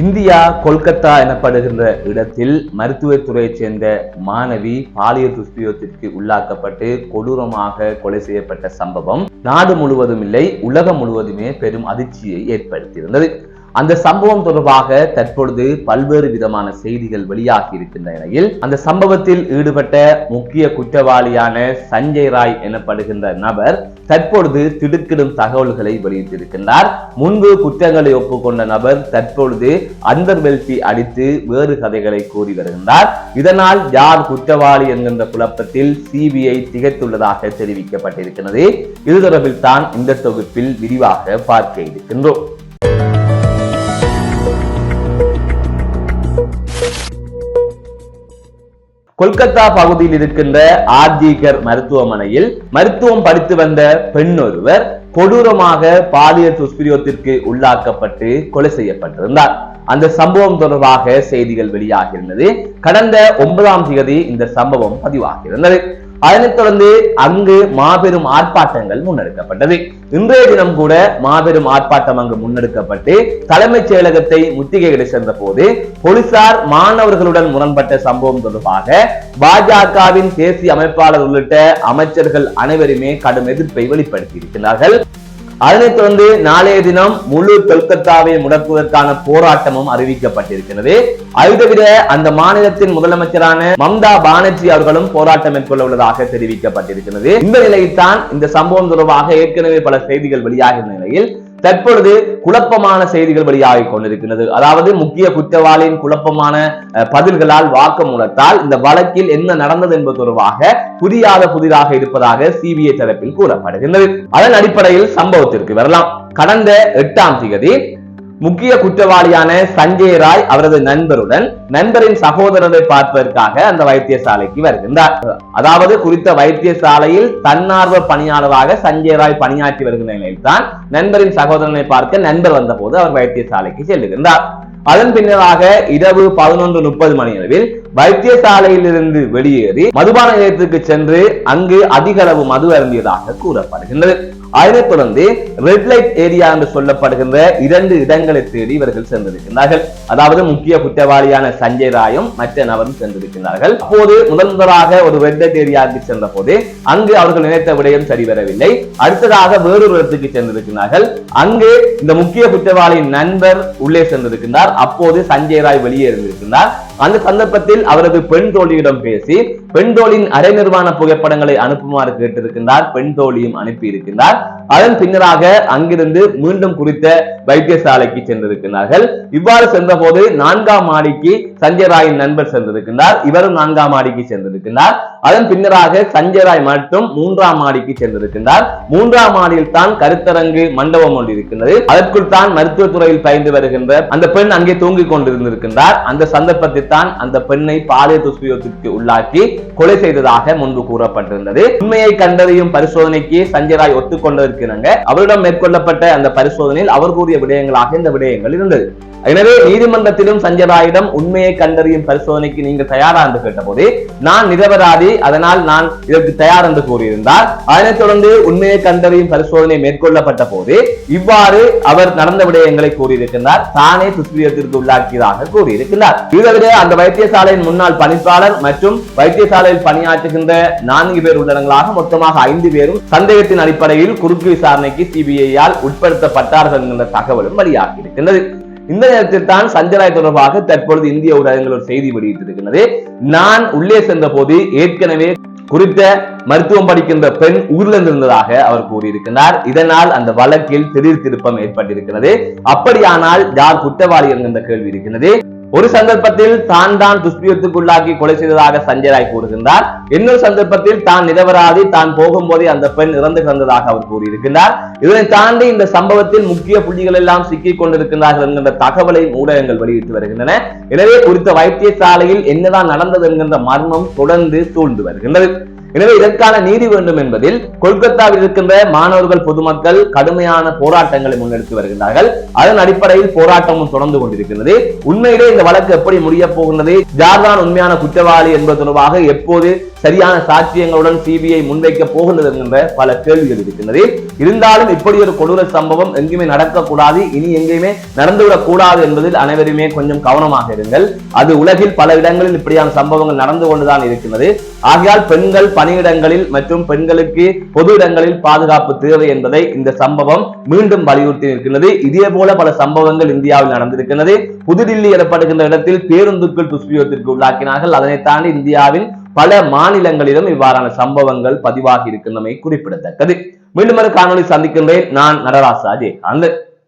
India Kolkata எனப்படுகின்ற இடத்தில் மருத்துவத்துறையைச் சேர்ந்த மாணவி பாலியல் துஷ்பிரயோகத்திற்கு உள்ளாக்கப்பட்டு கொடூரமாக கொலை செய்யப்பட்ட சம்பவம் நாடு முழுவதும் இல்லை உலகம் முழுவதுமே பெரும் அதிர்ச்சியை ஏற்படுத்தியிருந்தது. அந்த சம்பவம் தொடர்பாக தற்பொழுது பல்வேறு விதமான செய்திகள் வெளியாகி இருக்கின்ற நிலையில் அந்த சம்பவத்தில் ஈடுபட்ட முக்கிய குற்றவாளியான சஞ்சய் ராய் எனப்படுகின்ற நபர் தற்பொழுது திடுக்கிடும் தகவல்களை வெளியிட்டிருக்கின்றார். முன்பு குற்றங்களை ஒப்புக்கொண்ட நபர் தற்பொழுது அந்தர்வெல்தி அடித்து வேறு கதைகளை கூறி வருகின்றார். இதனால் யார் குற்றவாளி என்கின்ற குழப்பத்தில் சிபிஐ திகைத்துள்ளதாக தெரிவிக்கப்பட்டிருக்கிறது. இது தொடர்பில் தான் இந்த தொகுப்பில் விரிவாக பார்க்க இருக்கின்றோம். கொல்கத்தா பகுதியில் இருக்கின்ற ஆர்ஜிகர் மருத்துவமனையில் மருத்துவம் படித்து வந்த பெண் ஒருவர் கொடூரமாக பாலியல் துஷ்பிரயோகத்திற்கு உள்ளாக்கப்பட்டு கொலை செய்யப்பட்டிருந்தார். அந்த சம்பவம் தொடர்பாக செய்திகள் வெளியாகியிருந்தது கடந்த ஒன்பதாம் தேதி இந்த சம்பவம் பதிவாகியிருந்தது அதனைத் தொடர்ந்து அங்கு மாபெரும் ஆர்ப்பாட்டங்கள் முன்னெடுக்கப்பட்டது. இன்றைய தினம் கூட மாபெரும் ஆர்ப்பாட்டம் அங்கு முன்னெடுக்கப்பட்டு தலைமைச் செயலகத்தை முத்திகைகளை சென்ற போது போலீசார் மாணவர்களுடன் முரண்பட்ட சம்பவம் தொடர்பாக பாஜகவின் தேசிய அமைப்பாளர் உள்ளிட்ட அமைச்சர்கள் அனைவருமே கடும் எதிர்ப்பை வெளிப்படுத்தி இருக்கிறார்கள் அதனைத் தொடர்ந்து நாளைய தினம் முழு கொல்கத்தாவை முடக்குவதற்கான போராட்டமும் அறிவிக்கப்பட்டிருக்கிறது. அதை அந்த மாநிலத்தின் முதலமைச்சரான மம்தா பானர்ஜி அவர்களும் போராட்டம் மேற்கொள்ள உள்ளதாக தெரிவிக்கப்பட்டிருக்கிறது. இந்த நிலையில்தான் இந்த சம்பவம் தொடர்பாக ஏற்கனவே பல செய்திகள் வெளியாகிற நிலையில் தற்பொழுது குழப்பமான செய்திகள் வெளியாகி கொண்டிருக்கிறது. அதாவது முக்கிய குற்றவாளியின் குழப்பமான பதில்களால் வாக்குமூலத்தால் இந்த வழக்கில் என்ன நடந்தது என்பது தொடர்பாக புரியாத புதிதாக இருப்பதாக சிபிஐ தரப்பில் கூறப்படுகின்றது. அதன் அடிப்படையில் சம்பவத்திற்கு வரலாம். கடந்த எட்டாம் தேதி முக்கிய குற்றவாளியான சஞ்சய் ராய் அவரது நண்பருடன் நண்பரின் சகோதரரை பார்ப்பதற்காக அந்த வைத்தியசாலைக்கு வருகின்றார். அதாவது குறித்த வைத்தியசாலையில் தன்னார்வ பணியாளராக சஞ்சய் ராய் பணியாற்றி வருகின்ற நிலையில்தான் நண்பரின் சகோதரனை பார்க்க நண்பர் வந்தபோது அவர் வைத்தியசாலைக்கு செல்லுகின்றார். அதன் பின்னராக இரவு பதினொன்று முப்பது மணி அளவில் வைத்தியசாலையிலிருந்து வெளியேறி மதுபான நிலையத்திற்கு சென்று அங்கு அதிக அளவு மது அருந்தியதாக கூறப்படுகின்றது. அதனைத் தொடர்ந்து ரெட் லைட் ஏரியா என்று சொல்லப்படுகின்ற இரண்டு இடங்களை தேடி இவர்கள் சென்றிருக்கிறார்கள் அதாவது முக்கிய குற்றவாளியான சஞ்சய் ராயும் மற்ற நபரும் சென்றிருக்கிறார்கள் அப்போது முதன் முதலாக ஒரு ரெட் லைட் ஏரியாவுக்கு சென்ற போது அங்கு அவர்கள் நினைத்த விடயம் சரிவரவில்லை. அடுத்ததாக வேறொரு இடத்துக்கு சென்றிருக்கிறார்கள் அங்கு இந்த முக்கிய குற்றவாளியின் நண்பர் உள்ளே சென்றிருக்கின்றார். அப்போது சஞ்சய் ராய் வெளியே இருந்திருக்கின்றார் அந்த சந்தர்ப்பத்தில் அவரது பெண் தோழியிடம் பேசி பெண் தோழியின் அரை நிர்வாண புகைப்படங்களை அனுப்புமாறு கேட்டிருக்கின்றார் பெண் தோழியும் அனுப்பி இருக்கின்றார் அதன் பின்னராக அங்கிருந்து மீண்டும் குறித்த வைத்தியசாலைக்கு சென்றிருக்கிறார்கள் இவ்வாறு சென்ற போது நான்காம் மாடிக்கு சஞ்சய் ராயின் நண்பர் சென்றிருக்கின்றார். இவரும் நான்காம் மாடிக்கு சென்றிருக்கின்றார். அதன் பின்னராக சஞ்சய் ராய் மட்டும் மூன்றாம் மாடிக்கு சென்றிருக்கின்றார். மூன்றாம் மாடியில் தான் கருத்தரங்கு மண்டபம் ஒன்று இருக்கின்றது. அதற்குள் தான் மருத்துவத்துறையில் பயின்று வருகின்ற அந்த பெண் அங்கே தூங்கிக் கொண்டிருந்திருக்கின்றார். அந்த சந்தர்ப்பத்தை தான் அந்த பெண்ணை பாலியல் துஷ்பிரயோகத்திற்கு உள்ளாக்கி கொலை செய்ததாக முன்பு கூறப்பட்டிருந்தது. உண்மையை கண்டறியும் பரிசோதனைக்கு சஞ்சய் ராய் ஒத்துக்கொண்டிருக்கிறாங்க. அவரிடம் மேற்கொள்ளப்பட்ட அந்த பரிசோதனையில் அவர் கூறிய விடயங்களாக இந்த விடயங்கள் இருந்தது. எனவே நீதிமன்றத்திலும் சஞ்சராயிடம் உண்மையை கண்டறியும் பரிசோதனைக்கு நீங்கள் தயாரா என்று கேட்டபோது நான் நிரபராதி அதனால் நான் இதற்கு தயார் என்று கூறியிருந்தார். அதனைத் தொடர்ந்து உண்மையை கண்டறியும் பரிசோதனை மேற்கொள்ளப்பட்ட போது இவ்வாறு அவர் நடந்த விடயங்களை கூறியிருக்கின்றார். தானே துஷ்பிரியத்திற்கு உள்ளாக்கியதாக கூறியிருக்கிறார் இதுதவிர அந்த வைத்தியசாலையின் முன்னாள் பணிப்பாளர் மற்றும் வைத்தியசாலையில் பணியாற்றுகின்ற நான்கு பேர் உள்ளடங்களாக மொத்தமாக ஐந்து பேரும் சந்தேகத்தின் அடிப்படையில் குறுக்கு விசாரணைக்கு சிபிஐயால் உட்படுத்தப்பட்டார்கள் என்கின்ற தகவலும் வெளியாகி இருக்கின்றது இந்த நேரத்தில் தான் சஞ்சராய் தொடர்பாக தற்பொழுது இந்திய ஊடகங்கள் ஒரு செய்தி வெளியிட்டிருக்கிறது நான் உள்ளே சென்ற போது ஏற்கனவே குறித்த மருத்துவம் படிக்கின்ற பெண் உயிரிழந்திருந்ததாக அவர் கூறியிருக்கிறார் இதனால் அந்த வழக்கில் திடீர் திருப்பம் ஏற்பட்டிருக்கிறது. அப்படியானால் யார் குற்றவாளி என்கின்ற கேள்வி இருக்கிறது ஒரு சந்தர்ப்பத்தில் தான் தான் துஷ்பியத்துக்குள்ளாக்கி கொலை செய்ததாக சஞ்சய் ராய் கூறுகின்றார். இன்னொரு சந்தர்ப்பத்தில் தான் நிரபராதி தான் போகும்போதே அந்த பெண் இறந்து கிடந்ததாக அவர் கூறியிருக்கிறார் இதனை தாண்டி இந்த சம்பவத்தில் முக்கிய புள்ளிகள் எல்லாம் சிக்கிக் கொண்டிருக்கிறார்கள் என்கின்ற தகவலை ஊடகங்கள் வெளியிட்டு வருகின்றன. எனவே குறித்த வைத்தியசாலையில் என்னதான் நடந்தது என்கின்ற மர்மம் தொடர்ந்து சூழ்ந்து வருகின்றது. எனவே இதற்கான நீதி வேண்டும் என்பதில் கொல்கத்தாவில் இருக்கின்ற மாணவர்கள் பொதுமக்கள் கடுமையான போராட்டங்களை முன்னெடுத்து வருகின்றார்கள். அதன் அடிப்படையில் போராட்டமும் தொடர்ந்து கொண்டிருக்கிறது உண்மையிலே இந்த வழக்கு எப்படி முடிய போகின்றது? யார்தான் உண்மையான குற்றவாளி என்பது தொடர்பாக எப்போது சரியான சாட்சியங்களுடன் சிபிஐ முன்வைக்க போகின்றது என்கின்ற பல கேள்விகள் இருக்கின்றது. இருந்தாலும் இப்படி ஒரு கொடூர சம்பவம் எங்கேயுமே நடக்கக்கூடாது. இனி எங்கேயுமே நடந்துவிடக் கூடாது என்பதில் அனைவருமே கொஞ்சம் கவனமாக இருங்கள். அது உலகில் பல இடங்களில் இப்படியான சம்பவங்கள் நடந்து கொண்டுதான் இருக்கின்றது. ஆகையால் பெண்கள் பணியிடங்களில் மற்றும் பெண்களுக்கு பொது இடங்களில் பாதுகாப்பு தேவை என்பதை இந்த சம்பவம் மீண்டும் வலியுறுத்தி இருக்கின்றது. இதே போல பல சம்பவங்கள் இந்தியாவில் நடந்திருக்கின்றது. புதுடில்லி எனப்படுகின்ற இடத்தில் பேருந்துக்குள் துஷ்பிரயோகத்திற்கு உள்ளாக்கினார்கள். அதனை தாண்டி இந்தியாவின் பல மாநிலங்களிலும் இவ்வாறான சம்பவங்கள் பதிவாகி இருக்கின்றமை குறிப்பிடத்தக்கது. மீண்டும் ஒரு காணொளி சந்திக்கின்றேன். நான் நடராசா அந்த